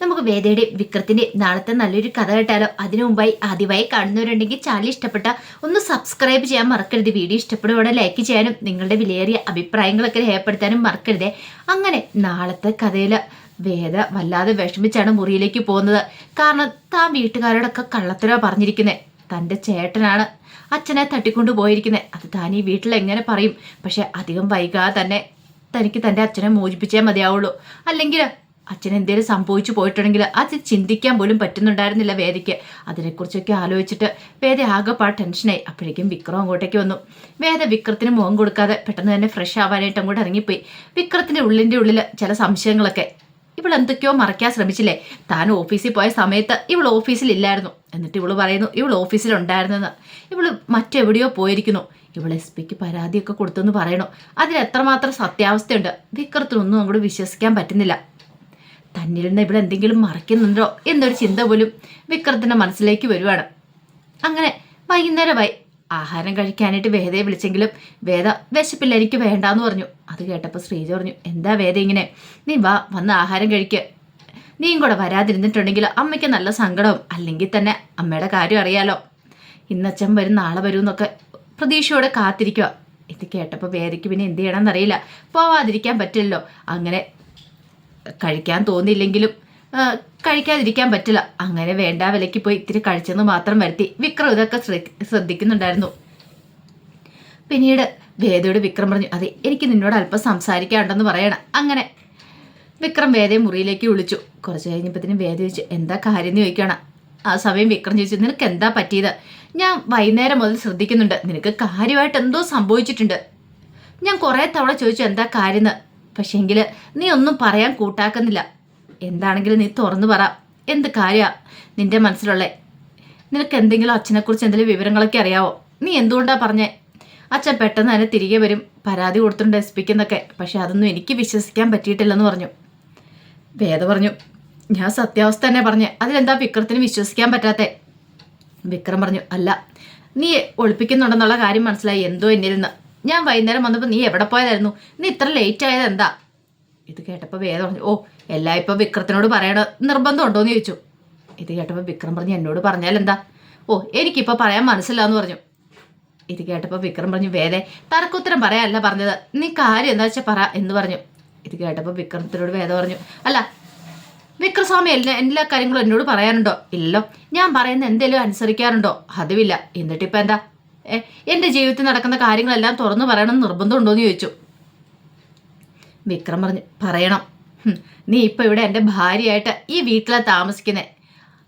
നമുക്ക് വേദയുടെ വിക്രത്തിന്റെ നാളത്തെ നല്ലൊരു കഥ കേട്ടാലോ? അതിനു മുമ്പായി ആദ്യമായി കാണുന്നവരുണ്ടെങ്കിൽ ചാനൽ ഇഷ്ടപ്പെട്ട ഒന്ന് സബ്സ്ക്രൈബ് ചെയ്യാൻ മറക്കരുത്. വീഡിയോ ഇഷ്ടപ്പെടുവോടെ ലൈക്ക് ചെയ്യാനും നിങ്ങളുടെ വിലയേറിയ അഭിപ്രായങ്ങളൊക്കെ രേഖപ്പെടുത്താനും മറക്കരുതേ. അങ്ങനെ നാളത്തെ കഥയിൽ വേദ വല്ലാതെ വിഷമിച്ചാണ് മുറിയിലേക്ക് പോകുന്നത്. കാരണം താൻ വീട്ടുകാരോടൊക്കെ കള്ളത്തരോ പറഞ്ഞിരിക്കുന്നത് തന്റെ ചേട്ടനാണ് അച്ഛനെ തട്ടിക്കൊണ്ടു പോയിരിക്കുന്നത് അത് താൻ ഈ വീട്ടിൽ എങ്ങനെ പറയും? പക്ഷെ അധികം വൈകാതെ തന്നെ തനിക്ക് തന്റെ അച്ഛനെ മോചിപ്പിച്ചേ മതിയാവുള്ളൂ. അല്ലെങ്കിൽ അച്ഛൻ എന്തെങ്കിലും സംഭവിച്ചു പോയിട്ടുണ്ടെങ്കിൽ അത് ചിന്തിക്കാൻ പോലും പറ്റുന്നുണ്ടായിരുന്നില്ല വേദയ്ക്ക്. അതിനെക്കുറിച്ചൊക്കെ ആലോചിച്ചിട്ട് വേദ ആകെപ്പാ ടെൻഷനായി. അപ്പോഴേക്കും വിക്രം അങ്ങോട്ടേക്ക് വന്നു. വേദ വിക്രത്തിന് മുഖം കൊടുക്കാതെ പെട്ടെന്ന് തന്നെ ഫ്രഷ് ആവാനായിട്ട് അങ്ങോട്ട് ഇറങ്ങിപ്പോയി. വിക്രത്തിന്റെ ഉള്ളിന്റെ ഉള്ളിൽ ചില സംശയങ്ങളൊക്കെ. ഇവൾ എന്തൊക്കെയോ മറയ്ക്കാൻ ശ്രമിച്ചില്ലേ? താൻ ഓഫീസിൽ പോയ സമയത്ത് ഇവൾ ഓഫീസിലില്ലായിരുന്നു. എന്നിട്ട് ഇവൾ പറയുന്നു ഇവൾ ഓഫീസിലുണ്ടായിരുന്നെന്ന്. ഇവൾ മറ്റെവിടെയോ പോയിരിക്കുന്നു. ഇവൾ എസ് പിക്ക് പരാതിയൊക്കെ കൊടുത്തെന്ന് പറയണു. അതിൽ എത്രമാത്രം സത്യാവസ്ഥയുണ്ട്. വിക്രത്തിനൊന്നും അങ്ങോട്ട് വിശ്വസിക്കാൻ പറ്റുന്നില്ല. തന്നിൽ നിന്ന് ഇവിടെ എന്തെങ്കിലും മറയ്ക്കുന്നുണ്ടോ എന്നൊരു ചിന്ത പോലും വിക്രത്തിന്റെ മനസ്സിലേക്ക് വരുവാണ്. അങ്ങനെ വൈകുന്നേരമായി ആഹാരം കഴിക്കാനായിട്ട് വേദയെ വിളിച്ചെങ്കിലും വേദ വിശപ്പില്ല എനിക്ക് വേണ്ടാന്ന് പറഞ്ഞു. അത് കേട്ടപ്പോൾ ശ്രീജ പറഞ്ഞു എന്താ വേദ ഇങ്ങനെ? നീ വാ വന്ന് ആഹാരം കഴിക്കുക നീയും കൂടെ വരാതിരുന്നിട്ടുണ്ടെങ്കിൽ അമ്മയ്ക്ക് നല്ല സങ്കടവും അല്ലെങ്കിൽ തന്നെ അമ്മയുടെ കാര്യം അറിയാലോ. ഇന്നച്ചൻ വരും നാളെ വരും എന്നൊക്കെ പ്രതീക്ഷയോടെ കാത്തിരിക്കുക ഇത് കേട്ടപ്പോൾ വേദയ്ക്ക് പിന്നെ എന്ത് ചെയ്യണമെന്നറിയില്ല. പോവാതിരിക്കാൻ പറ്റില്ലല്ലോ. അങ്ങനെ കഴിക്കാൻ തോന്നിയില്ലെങ്കിലും കഴിക്കാതിരിക്കാൻ പറ്റില്ല. അങ്ങനെ വേണ്ട വിലയ്ക്ക് പോയി ഇത്തിരി കഴിച്ചെന്ന് മാത്രം വരുത്തി വിക്രം ഇതൊക്കെ ശ്രദ്ധ- ശ്രദ്ധിക്കുന്നുണ്ടായിരുന്നു. പിന്നീട് വേദയോട് വിക്രം പറഞ്ഞു അതെ എനിക്ക് നിന്നോട് അല്പം സംസാരിക്കാനുണ്ടെന്ന് പറയണം. അങ്ങനെ വിക്രം വേദയെ മുറിയിലേക്ക് വിളിച്ചു. കുറച്ച് കഴിഞ്ഞപ്പോഴത്തേനും വേദ ചോദിച്ചു എന്താ കാര്യം എന്ന് ചോദിക്കണം ആ സമയം വിക്രം ചോദിച്ചു നിനക്ക് എന്താ പറ്റിയത്? ഞാൻ വൈകുന്നേരം മുതൽ ശ്രദ്ധിക്കുന്നുണ്ട്. നിനക്ക് കാര്യമായിട്ട് എന്തോ സംഭവിച്ചിട്ടുണ്ട്. ഞാൻ കുറേ തവണ ചോദിച്ചു എന്താ കാര്യമെന്ന് പക്ഷേങ്കിൽ നീ ഒന്നും പറയാൻ കൂട്ടാക്കുന്നില്ല. എന്താണെങ്കിലും നീ തുറന്നു പറ. എന്ത് കാര്യമാ നിന്റെ മനസ്സിലുള്ളേ. നിനക്ക് എന്തെങ്കിലും അച്ഛനെക്കുറിച്ച് എന്തെങ്കിലും വിവരങ്ങളൊക്കെ അറിയാവോ? നീ എന്തുകൊണ്ടാ പറഞ്ഞേ? അച്ഛൻ പെട്ടെന്ന് തന്നെ തിരികെ വരും. പരാതി കൊടുത്തിട്ടുണ്ട് എസ് പിക്കെന്നൊക്കെ. പക്ഷെ അതൊന്നും എനിക്ക് വിശ്വസിക്കാൻ പറ്റിയിട്ടില്ലെന്ന് പറഞ്ഞു. വേദ പറഞ്ഞു ഞാൻ സത്യാവസ്ഥ തന്നെ പറഞ്ഞേ. അതിലെന്താ വിക്രത്തിന് വിശ്വസിക്കാൻ പറ്റാത്തേ? വിക്രം പറഞ്ഞു അല്ല നീ ഒളിപ്പിക്കുന്നുണ്ടെന്നുള്ള കാര്യം മനസ്സിലായി. എന്തോ എന്നിൽ നിന്ന്. ഞാൻ വൈകുന്നേരം വന്നപ്പോൾ നീ എവിടെ പോയതായിരുന്നു? നീ ഇത്ര ലേറ്റ് ആയത് എന്താ? ഇത് കേട്ടപ്പോൾ വേദ പറഞ്ഞു ഓ എല്ലാം ഇപ്പോൾ വിക്രത്തിനോട് പറയണ നിർബന്ധം ഉണ്ടോയെന്ന് ചോദിച്ചു. ഇത് കേട്ടപ്പോൾ വിക്രം പറഞ്ഞു എന്നോട് പറഞ്ഞാൽ എന്താ? ഓ എനിക്കിപ്പോൾ പറയാൻ മനസ്സിലാന്ന് പറഞ്ഞു. ഇത് കേട്ടപ്പോൾ വിക്രം പറഞ്ഞു വേദേ തർക്കുത്തരം പറയാനല്ല പറഞ്ഞത്. നീ കാര്യം എന്താ വെച്ചാൽ പറ എന്ന് പറഞ്ഞു. ഇത് കേട്ടപ്പോൾ വിക്രത്തിനോട് വേദ പറഞ്ഞു അല്ല വിക്രസ്വാമി എല്ലാ എല്ലാ കാര്യങ്ങളും എന്നോട് പറയാനുണ്ടോ? ഇല്ലല്ലോ ഞാൻ പറയുന്ന എന്തെങ്കിലും അനുസരിക്കാറുണ്ടോ? അതുമില്ല. എന്നിട്ടിപ്പോൾ എന്താ? എന്റെ ജീവിതത്തിൽ നടക്കുന്ന കാര്യങ്ങളെല്ലാം തുറന്നു പറയണം നിർബന്ധമുണ്ടോ എന്ന് ചോദിച്ചു. വിക്രം പറഞ്ഞു പറയണം. നീ ഇപ്പൊ ഇവിടെ എന്റെ ഭാര്യയായിട്ട് ഈ വീട്ടിലെ താമസിക്കുന്നത്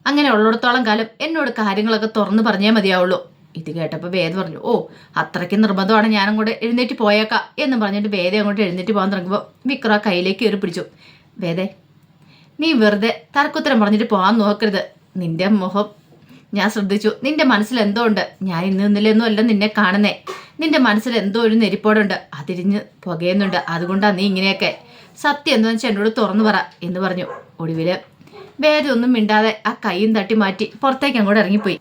അങ്ങനെ ഉള്ളിടത്തോളം കാലം എന്നോട് കാര്യങ്ങളൊക്കെ തുറന്നു പറഞ്ഞേ മതിയാവുള്ളൂ. ഇത് കേട്ടപ്പോൾ വേദ പറഞ്ഞു ഓ അത്രയ്ക്ക് നിർബന്ധമാണ് ഞാനും കൂടെ എഴുന്നേറ്റ് പോയേക്കാം എന്ന് പറഞ്ഞിട്ട് വേദ അങ്ങോട്ട് എഴുന്നേറ്റ് പോകാൻ തുടങ്ങുമ്പോൾ വിക്രം കയ്യിലേക്ക് കയറി പിടിച്ചു. വേദേ നീ വെറുതെ തർക്കുത്തരം പറഞ്ഞിട്ട് പോകാൻ നോക്കരുത്. നിന്റെ മുഖം ഞാൻ ശ്രദ്ധിച്ചു. നിന്റെ മനസ്സിൽ എന്തോ ഉണ്ട് ഞാൻ ഇന്ന് ഇന്നലെയൊന്നും അല്ല നിന്നെ കാണുന്നേ. നിന്റെ മനസ്സിൽ എന്തോ ഒരു നെരിപ്പോടുണ്ട്. അതിരിഞ്ഞ് പുകയുന്നുണ്ട്. അതുകൊണ്ടാണ് നീ ഇങ്ങനെയൊക്കെ. സത്യം എന്താണെന്ന് വെച്ചാൽ എന്നോട് തുറന്നു പറ എന്ന് പറഞ്ഞു. ഒടുവിൽ വേദമൊന്നും മിണ്ടാതെ ആ കൈയും തട്ടി മാറ്റി പുറത്തേക്ക് അങ്ങോട്ട് ഇറങ്ങിപ്പോയി.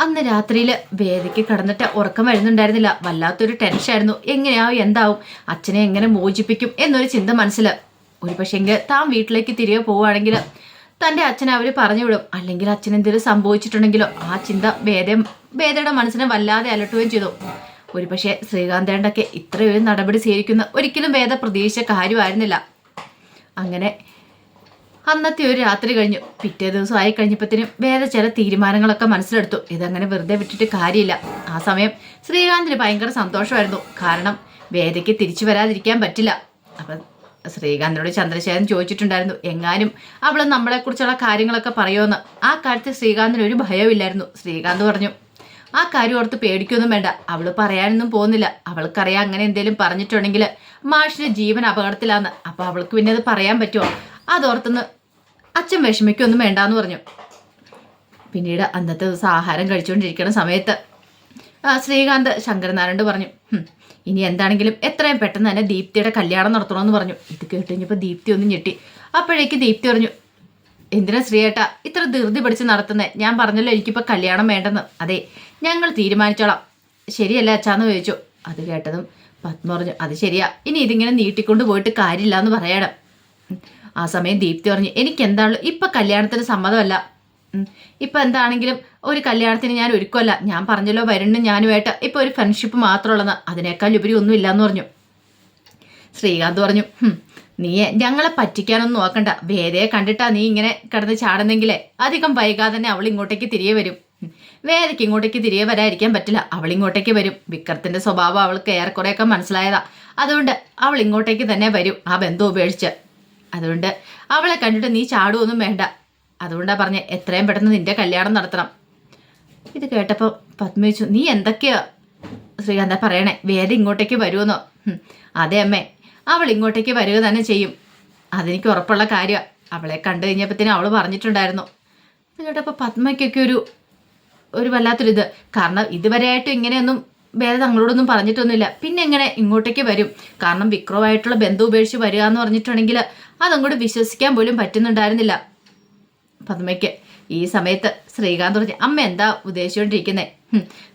അന്ന് രാത്രിയിൽ വേദയ്ക്ക് കിടന്നിട്ട് ഉറക്കം വരുന്നുണ്ടായിരുന്നില്ല. വല്ലാത്തൊരു ടെൻഷനായിരുന്നു. എങ്ങനെയാവും എന്താവും അച്ഛനെ എങ്ങനെ മോചിപ്പിക്കും എന്നൊരു ചിന്ത മനസ്സിൽ ഒരു പക്ഷേങ്കിൽ താൻ വീട്ടിലേക്ക് തിരികെ പോവുകയാണെങ്കിൽ തന്റെ അച്ഛനെ അവർ പറഞ്ഞു വിടും അല്ലെങ്കിൽ അച്ഛൻ എന്തെങ്കിലും സംഭവിച്ചിട്ടുണ്ടെങ്കിലോ ആ ചിന്ത വേദം വേദയുടെ മനസ്സിനെ വല്ലാതെ അലട്ടുകയും ചെയ്തു. ഒരു പക്ഷേ ശ്രീകാന്തേണ്ടൊക്കെ ഇത്രയൊരു നടപടി സ്വീകരിക്കുന്ന ഒരിക്കലും വേദ പ്രതീക്ഷിച്ച കാര്യമായിരുന്നില്ല. അങ്ങനെ അന്നത്തെ ഒരു രാത്രി കഴിഞ്ഞു. പിറ്റേ ദിവസം ആയി കഴിഞ്ഞപ്പോഴത്തേനും വേറെ ചില തീരുമാനങ്ങളൊക്കെ മനസ്സിലെടുത്തു. ഇതങ്ങനെ വെറുതെ വിട്ടിട്ട് കാര്യമില്ല. ആ സമയം ശ്രീകാന്തിന് ഭയങ്കര സന്തോഷമായിരുന്നു. കാരണം വേദയ്ക്ക് തിരിച്ചു വരാതിരിക്കാൻ പറ്റില്ല. അപ്പം ശ്രീകാന്തിനോട് ചന്ദ്രശേഖരൻ ചോദിച്ചിട്ടുണ്ടായിരുന്നു എങ്ങാനും അവൾ നമ്മളെക്കുറിച്ചുള്ള കാര്യങ്ങളൊക്കെ പറയുമെന്ന് ആ കാര്യത്തിൽ ശ്രീകാന്തിന് ഒരു ഭയമില്ലായിരുന്നു ശ്രീകാന്ത് പറഞ്ഞു ആ കാര്യം ഓർത്ത് പേടിക്കൊന്നും വേണ്ട. അവൾ പറയാനൊന്നും പോകുന്നില്ല. അവൾക്കറിയാം അങ്ങനെ എന്തെങ്കിലും പറഞ്ഞിട്ടുണ്ടെങ്കിൽ മാഷിന് ജീവൻ അപകടത്തിലാന്ന്. അപ്പോൾ അവൾക്ക് പിന്നെ അത് പറയാൻ പറ്റുമോ അതോർത്തുനിന്ന് അച്ഛൻ വിഷമിക്കൊന്നും വേണ്ടാന്ന് പറഞ്ഞു. പിന്നീട് അന്നത്തെ ദിവസം ആഹാരം കഴിച്ചുകൊണ്ടിരിക്കുന്ന സമയത്ത് ശ്രീകാന്ത് ശങ്കരനാരായണ പറഞ്ഞു "ഹും, ഇനി എന്താണെങ്കിലും എത്രയും പെട്ടെന്ന് തന്നെ ദീപ്തിയുടെ കല്യാണം നടത്തണമെന്ന് പറഞ്ഞു. ഇത് കേട്ട് കഴിഞ്ഞപ്പോൾ ദീപ്തി ഒന്ന് ഞെട്ടി. അപ്പോഴേക്ക് ദീപ്തി പറഞ്ഞു എന്തിനാ ശ്രീയേട്ടാ ഇത്ര ധൃതി പിടിച്ച് നടത്തുന്നത് ഞാൻ പറഞ്ഞല്ലോ എനിക്കിപ്പോൾ കല്യാണം വേണ്ടെന്ന്. അതെ ഞങ്ങൾ തീരുമാനിച്ചോളാം. ശരിയല്ല അച്ഛാന്ന് ചോദിച്ചു. അത് കേട്ടതും പത്മ പറഞ്ഞു അത് ശരിയാ. ഇനി ഇതിങ്ങനെ നീട്ടിക്കൊണ്ട് പോയിട്ട് കാര്യമില്ല എന്ന് പറയണം ആ സമയം ദീപ്തി പറഞ്ഞു എനിക്ക് എന്താണല്ലോ ഇപ്പം കല്യാണത്തിന് സമ്മതമല്ല. ഇപ്പം എന്താണെങ്കിലും ഒരു കല്യാണത്തിന് ഞാൻ ഒരുക്കമല്ല ഞാൻ പറഞ്ഞല്ലോ വരുണ്ണും ഞാനുമായിട്ട്. ഇപ്പൊ ഒരു ഫ്രണ്ട്ഷിപ്പ് മാത്രമുള്ളത് അതിനേക്കാൾ ഉപരി ഒന്നും ഇല്ലാന്ന് പറഞ്ഞു. ശ്രീകാന്ത് പറഞ്ഞു നീ ഞങ്ങളെ പറ്റിക്കാനൊന്നും നോക്കണ്ട. വേദയെ കണ്ടിട്ടാ നീ ഇങ്ങനെ കിടന്ന് ചാടുന്നെങ്കിലേ അധികം വൈകാതെ തന്നെ അവൾ ഇങ്ങോട്ടേക്ക് തിരികെ വരും. വേദയ്ക്ക് ഇങ്ങോട്ടേക്ക് തിരികെ വരാതിരിക്കാൻ പറ്റില്ല. അവൾ ഇങ്ങോട്ടേക്ക് വരും. വിക്രത്തിന്റെ സ്വഭാവം അവൾക്ക് ഏറെക്കുറെയൊക്കെ മനസ്സിലായതാ. അതുകൊണ്ട് അവൾ ഇങ്ങോട്ടേക്ക് തന്നെ വരും. ആ ബന്ധം ഉപേക്ഷിച്ച്. അതുകൊണ്ട് അവളെ കണ്ടിട്ട് നീ ചാടുവൊന്നും വേണ്ട. അതുകൊണ്ടാ പറഞ്ഞ എത്രയും പെട്ടെന്ന് നിന്റെ കല്യാണം നടത്തണം. ഇത് കേട്ടപ്പോൾ പത്മിച്ചു നീ എന്തൊക്കെയാ? ശ്രീകാന്ത പറയണേ വേദ ഇങ്ങോട്ടേക്ക് വരുമെന്നോ അതെ അമ്മേ അവൾ ഇങ്ങോട്ടേക്ക് വരിക തന്നെ ചെയ്യും. അതെനിക്ക് ഉറപ്പുള്ള കാര്യമാണ് അവളെ കണ്ടു കഴിഞ്ഞപ്പോഴത്തേനും അവൾ പറഞ്ഞിട്ടുണ്ടായിരുന്നു. ഇത് കേട്ടപ്പോൾ പത്മയ്ക്കൊക്കെ ഒരു ഒരു വല്ലാത്തൊരിത് കാരണം ഇതുവരെയായിട്ടും ഇങ്ങനെയൊന്നും വേറെ തങ്ങളോടൊന്നും പറഞ്ഞിട്ടൊന്നുമില്ല. പിന്നെ എങ്ങനെ ഇങ്ങോട്ടേക്ക് വരും? കാരണം വിക്രവുമായിട്ടുള്ള ബന്ധം ഉപേക്ഷിച്ച് വരിക എന്ന് പറഞ്ഞിട്ടുണ്ടെങ്കിൽ അതങ്ങോട്ട് വിശ്വസിക്കാൻ പോലും പറ്റുന്നുണ്ടായിരുന്നില്ല. പത്മയ്ക്ക്. ഈ സമയത്ത് ശ്രീകാന്ത് പറഞ്ഞു അമ്മ എന്താ ഉദ്ദേശിച്ചുകൊണ്ടിരിക്കുന്നേ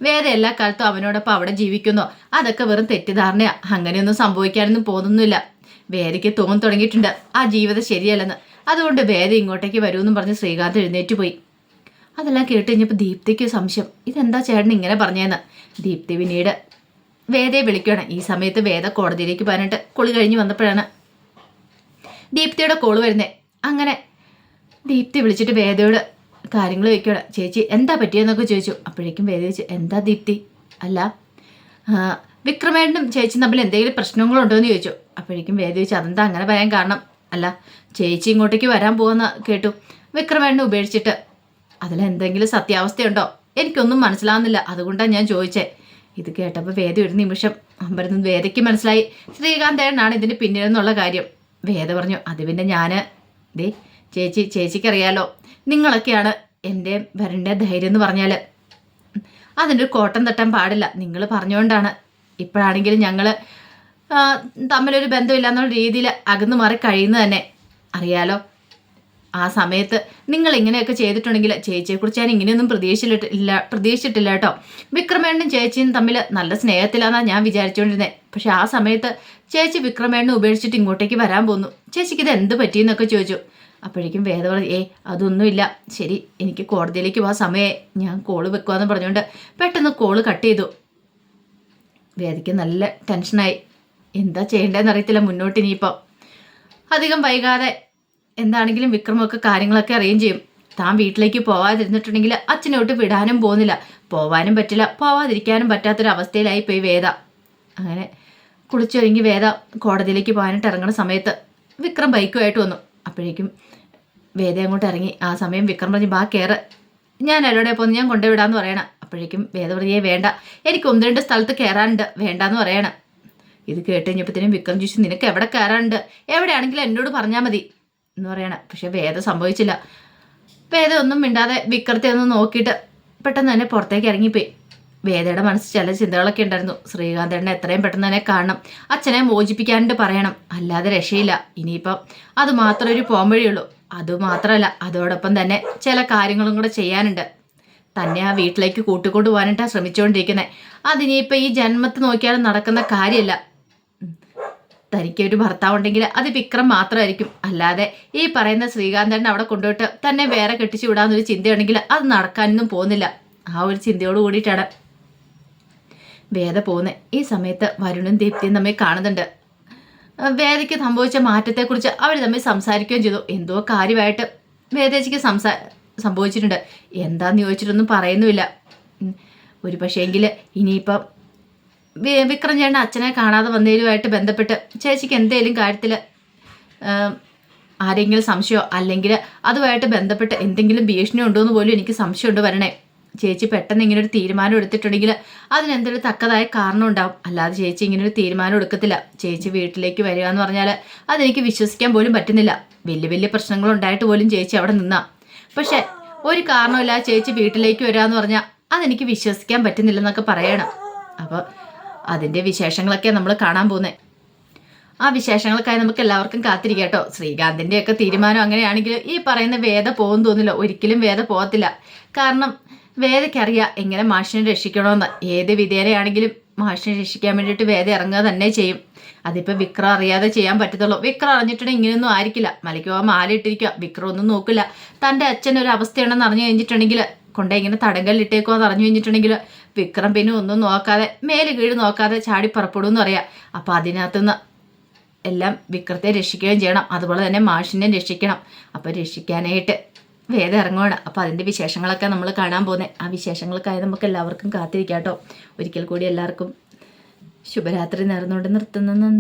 വേറെ എല്ലാ കാലത്തും അവനോടൊപ്പം അവിടെ ജീവിക്കുന്നു. അതൊക്കെ വെറും തെറ്റിദ്ധാരണയാ. അങ്ങനെയൊന്നും സംഭവിക്കാനൊന്നും പോകുന്നില്ല വേരയ്ക്ക് തോന്നി തുടങ്ങിയിട്ടുണ്ട്. ആ ജീവിതം ശരിയല്ലെന്ന്. അതുകൊണ്ട് വേദ ഇങ്ങോട്ടേക്ക് വരുമെന്നും പറഞ്ഞ് ശ്രീകാന്ത് എഴുന്നേറ്റ് പോയി. അതെല്ലാം കേട്ട് കഴിഞ്ഞപ്പോൾ ദീപ്തിക്ക് സംശയം. ഇതെന്താ ചേട്ടൻ ഇങ്ങനെ പറഞ്ഞതെന്ന് ദീപ്തി പിന്നീട് വേദയെ വിളിക്കുകയാണ് ഈ സമയത്ത് വേദ കോടതിയിലേക്ക് പറഞ്ഞിട്ട് കുളി കഴിഞ്ഞ് വന്നപ്പോഴാണ്. ദീപ്തിയുടെ കോൾ വരുന്നേ. അങ്ങനെ ദീപ്തി വിളിച്ചിട്ട് വേദയോട് കാര്യങ്ങൾ ചോദിക്കണം ചേച്ചി എന്താ പറ്റിയെന്നൊക്കെ ചോദിച്ചു. അപ്പോഴേക്കും വേദ ചോദിച്ചു എന്താ ദീപ്തി? അല്ല വിക്രമേടനും ചേച്ചി തമ്മിൽ എന്തെങ്കിലും പ്രശ്നങ്ങളുണ്ടോ എന്ന് ചോദിച്ചു. അപ്പോഴേക്കും വേദ ചോദിച്ചു അതെന്താ അങ്ങനെ പറയാൻ കാരണം? അല്ല ചേച്ചി ഇങ്ങോട്ടേക്ക് വരാൻ പോകുന്ന കേട്ടു. വിക്രമേടനെ ഉപേക്ഷിച്ചിട്ട്. അതിൽ എന്തെങ്കിലും സത്യാവസ്ഥയുണ്ടോ? എനിക്കൊന്നും മനസ്സിലാവുന്നില്ല. അതുകൊണ്ടാണ് ഞാൻ ചോദിച്ചേ. ഇത് കേട്ടപ്പോൾ വേദ ഒരു നിമിഷം അമ്പരന്ന് വേദയ്ക്ക് മനസ്സിലായി. ശ്രീകാന്തേട്ടനാണ് ഇതിന് പിന്നിലെന്നുള്ള കാര്യം. വേദ പറഞ്ഞു അത് പിന്നെ ഞാൻ ദേ ചേച്ചി ചേച്ചിക്കറിയാലോ. നിങ്ങളൊക്കെയാണ് എന്റെ വരന്റെ ധൈര്യം എന്ന് പറഞ്ഞാൽ അതിന്റെ കോട്ടം തട്ടാൻ പാടില്ല. നിങ്ങൾ പറഞ്ഞുകൊണ്ടാണ്. ഇപ്പോഴാണെങ്കിലും ഞങ്ങൾ തമ്മിലൊരു ബന്ധമില്ല എന്നുള്ള രീതിയിൽ അകന്നു മാറി കഴിയുന്നത് തന്നെ. അറിയാലോ? ആ സമയത്ത് നിങ്ങൾ ഇങ്ങനെയൊക്കെ ചെയ്തിട്ടുണ്ടെങ്കിൽ ചേച്ചിയെക്കുറിച്ച് ഞാൻ ഇങ്ങനെയൊന്നും പ്രതീക്ഷിച്ചിട്ടില്ല പ്രതീക്ഷിച്ചിട്ടില്ല കേട്ടോ. വിക്രമേണ്ണനും ചേച്ചിയും തമ്മിൽ നല്ല സ്നേഹത്തിലാണെന്നാണ് ഞാൻ വിചാരിച്ചുകൊണ്ടിരുന്നത് പക്ഷെ ആ സമയത്ത് ചേച്ചി വിക്രമേണ്ണനെ ഉപേക്ഷിച്ചിട്ട് ഇങ്ങോട്ടേക്ക് വരാൻ പോന്നു. ചേച്ചിക്ക് ഇത് എന്ത് പറ്റിയെന്നൊക്കെ ചോദിച്ചു. അപ്പോഴേക്കും വേദ പറഞ്ഞു ഏ അതൊന്നുമില്ല. ശരി എനിക്ക് കോടതിയിലേക്ക് പോകാൻ സമയേ ഞാൻ കോൾ വെക്കുവാന്ന് പറഞ്ഞുകൊണ്ട് പെട്ടെന്ന് കോൾ കട്ട് ചെയ്തു. വേദയ്ക്ക് നല്ല ടെൻഷനായി എന്താ ചെയ്യേണ്ടതെന്ന് അറിയത്തില്ല മുന്നോട്ട് ഇനിയിപ്പോൾ അധികം വൈകാതെ എന്താണെങ്കിലും വിക്രമൊക്കെ കാര്യങ്ങളൊക്കെ അറേഞ്ച് ചെയ്യും. താൻ വീട്ടിലേക്ക് പോവാതിരുന്നിട്ടുണ്ടെങ്കിൽ അച്ഛനോട്ട് വിടാനും പോകുന്നില്ല. പോവാനും പറ്റില്ല. പോവാതിരിക്കാനും പറ്റാത്തൊരവസ്ഥയിലായി പോയി വേദ. അങ്ങനെ കുളിച്ചൊരുങ്ങി വേദ കോടതിയിലേക്ക് പോകാനായിട്ട് ഇറങ്ങുന്ന സമയത്ത് വിക്രം ബൈക്കുമായിട്ട് വന്നു. അപ്പോഴേക്കും വേദ അങ്ങോട്ട് ഇറങ്ങി. ആ സമയം വിക്രം പറഞ്ഞു ബാ കയറ് ഞാൻ എവിടെ പോന്ന് ഞാൻ കൊണ്ടുവിടാന്ന് പറയണം. അപ്പോഴേക്കും വേദ പ്രതിയെ വേണ്ട. എനിക്ക് ഒന്ന് രണ്ട് സ്ഥലത്ത് കയറാനുണ്ട് വേണ്ടാന്ന് പറയണം. ഇത് കേട്ട് കഴിഞ്ഞപ്പോഴത്തേനും വിക്രം ചോദിച്ചു നിനക്ക് എവിടെ കയറാനുണ്ട് എവിടെയാണെങ്കിലും എന്നോട് പറഞ്ഞാൽ മതി. എന്ന് പറയണം. പക്ഷെ വേദ സംഭവിച്ചില്ല. വേദ ഒന്നും മിണ്ടാതെ വിക്രത്തെ ഒന്ന് നോക്കിയിട്ട് പെട്ടെന്ന് തന്നെ പുറത്തേക്ക് ഇറങ്ങിപ്പോയി. വേദയുടെ മനസ്സിൽ ചില ചിന്തകളൊക്കെ ഉണ്ടായിരുന്നു. ശ്രീകാന്തേട്ടനെ എത്രയും പെട്ടെന്ന് തന്നെ കാണണം. അച്ഛനെ മോചിപ്പിക്കാണ്ട് പറയണം. അല്ലാതെ രക്ഷയില്ല. ഇനിയിപ്പം അത് മാത്രമേ ഒരു പോംവഴിയുള്ളൂ അത് മാത്രമല്ല അതോടൊപ്പം തന്നെ ചില കാര്യങ്ങളും കൂടെ ചെയ്യാനുണ്ട്. തന്നെ ആ വീട്ടിലേക്ക് കൂട്ടിക്കൊണ്ടു പോകാനായിട്ടാണ് ശ്രമിച്ചുകൊണ്ടിരിക്കുന്നത് അതിനിയിപ്പോൾ ഈ ജന്മത്തിൽ നോക്കിയാലും നടക്കുന്ന കാര്യമല്ല തനിക്ക് ഒരു ഭർത്താവ് ഉണ്ടെങ്കിൽ അത് വിക്രം മാത്രമായിരിക്കും. അല്ലാതെ ഈ പറയുന്ന ശ്രീകാന്തൻ അവിടെ കൊണ്ടുപോയിട്ട് തന്നെ വേറെ കെട്ടിച്ചു വിടാമെന്നൊരു ചിന്തയുണ്ടെങ്കിൽ അത് നടക്കാനൊന്നും പോകുന്നില്ല. ആ ഒരു ചിന്തയോട് കൂടിയിട്ടാണ്. വേദ പോകുന്നത് ഈ സമയത്ത് വരുണും ദീപ്തിയും തമ്മിൽ കാണുന്നുണ്ട്. വേദയ്ക്ക് സംഭവിച്ച മാറ്റത്തെക്കുറിച്ച് അവർ തമ്മിൽ സംസാരിക്കുകയും ചെയ്തു. എന്തോ കാര്യമായിട്ട് വേദേച്ചിക്ക് സംസാ സംഭവിച്ചിട്ടുണ്ട്. എന്താന്ന് ചോദിച്ചിട്ടൊന്നും പറയുന്നുമില്ല. ഒരു പക്ഷേങ്കിൽ ഇനിയിപ്പം വിക്രം ചേട്ടൻ അച്ഛനെ കാണാതെ വന്നതിലുമായിട്ട് ബന്ധപ്പെട്ട് ചേച്ചിക്ക് എന്തെങ്കിലും കാര്യത്തിൽ ആരെങ്കിലും സംശയമോ അല്ലെങ്കിൽ അതുമായിട്ട് ബന്ധപ്പെട്ട് എന്തെങ്കിലും ഭീഷണി ഉണ്ടോ എന്ന് പോലും എനിക്ക് സംശയമുണ്ട് വരണേ. ചേച്ചി പെട്ടെന്ന് ഇങ്ങനെ ഒരു തീരുമാനം എടുത്തിട്ടുണ്ടെങ്കിൽ അതിനെന്തൊരു തക്കതായ കാരണം ഉണ്ടാവും. അല്ലാതെ ചേച്ചി ഇങ്ങനെ ഒരു തീരുമാനം എടുക്കത്തില്ല. ചേച്ചി വീട്ടിലേക്ക് വരിക എന്ന് പറഞ്ഞാൽ അതെനിക്ക് വിശ്വസിക്കാൻ പോലും പറ്റുന്നില്ല. വലിയ വലിയ പ്രശ്നങ്ങൾ ഉണ്ടായിട്ട് പോലും ചേച്ചി അവിടെ നിന്നാ. പക്ഷെ ഒരു കാരണമില്ല ചേച്ചി വീട്ടിലേക്ക് വരാന്ന് പറഞ്ഞാൽ അതെനിക്ക് വിശ്വസിക്കാൻ പറ്റുന്നില്ലെന്നൊക്കെ പറയണം. അപ്പോൾ അതിന്റെ വിശേഷങ്ങളൊക്കെ നമ്മൾ കാണാൻ പോകുന്നത് ആ വിശേഷങ്ങൾക്കായി നമുക്ക് എല്ലാവർക്കും കാത്തിരിക്കട്ടോ കേട്ടോ. ഒക്കെ തീരുമാനം അങ്ങനെയാണെങ്കിൽ ഈ പറയുന്ന വേദ പോകും തോന്നില്ല ഒരിക്കലും വേദ പോകത്തില്ല. കാരണം വേദയ്ക്കറിയാം എങ്ങനെ മാഷിനെ രക്ഷിക്കണമെന്ന്. ഏത് വിധേനയാണെങ്കിലും മാഷിനെ രക്ഷിക്കാൻ വേണ്ടിയിട്ട് വേദ ഇറങ്ങുക തന്നെ ചെയ്യും. അതിപ്പോൾ വിക്രം അറിയാതെ ചെയ്യാൻ പറ്റത്തുള്ളൂ. വിക്രം അറിഞ്ഞിട്ടുണ്ടെങ്കിൽ ഇങ്ങനെയൊന്നും ആയിരിക്കില്ല. മലയ്ക്ക് പോകാൻ മാല വിക്രം ഒന്നും നോക്കില്ല. തന്റെ അച്ഛൻ ഒരു അവസ്ഥയാണെന്ന് അറിഞ്ഞു കഴിഞ്ഞിട്ടുണ്ടെങ്കിൽ കൊണ്ടേ ഇങ്ങനെ തടങ്കലിട്ടേക്കോ എന്ന് അറിഞ്ഞു കഴിഞ്ഞിട്ടുണ്ടെങ്കിൽ വിക്രം പിന്നെ ഒന്നും നോക്കാതെ മേൽ കീഴ് നോക്കാതെ ചാടി പുറപ്പെടും എന്ന് പറയാം. അപ്പോൾ അതിനകത്തുനിന്ന് എല്ലാം വിക്രത്തെ രക്ഷിക്കുകയും ചെയ്യണം. അതുപോലെ തന്നെ മാഷിനെ രക്ഷിക്കണം. അപ്പോൾ രക്ഷിക്കാനായിട്ട് വേദം ഇറങ്ങുവാണ് അപ്പോൾ അതിന്റെ വിശേഷങ്ങളൊക്കെ നമ്മൾ കാണാൻ പോകുന്നത് ആ വിശേഷങ്ങൾക്കായി നമുക്ക് എല്ലാവർക്കും കാത്തിരിക്കാം കേട്ടോ ഒരിക്കൽ കൂടി എല്ലാവർക്കും ശുഭരാത്രി നേർന്നുകൊണ്ട് നിർത്തുന്നു.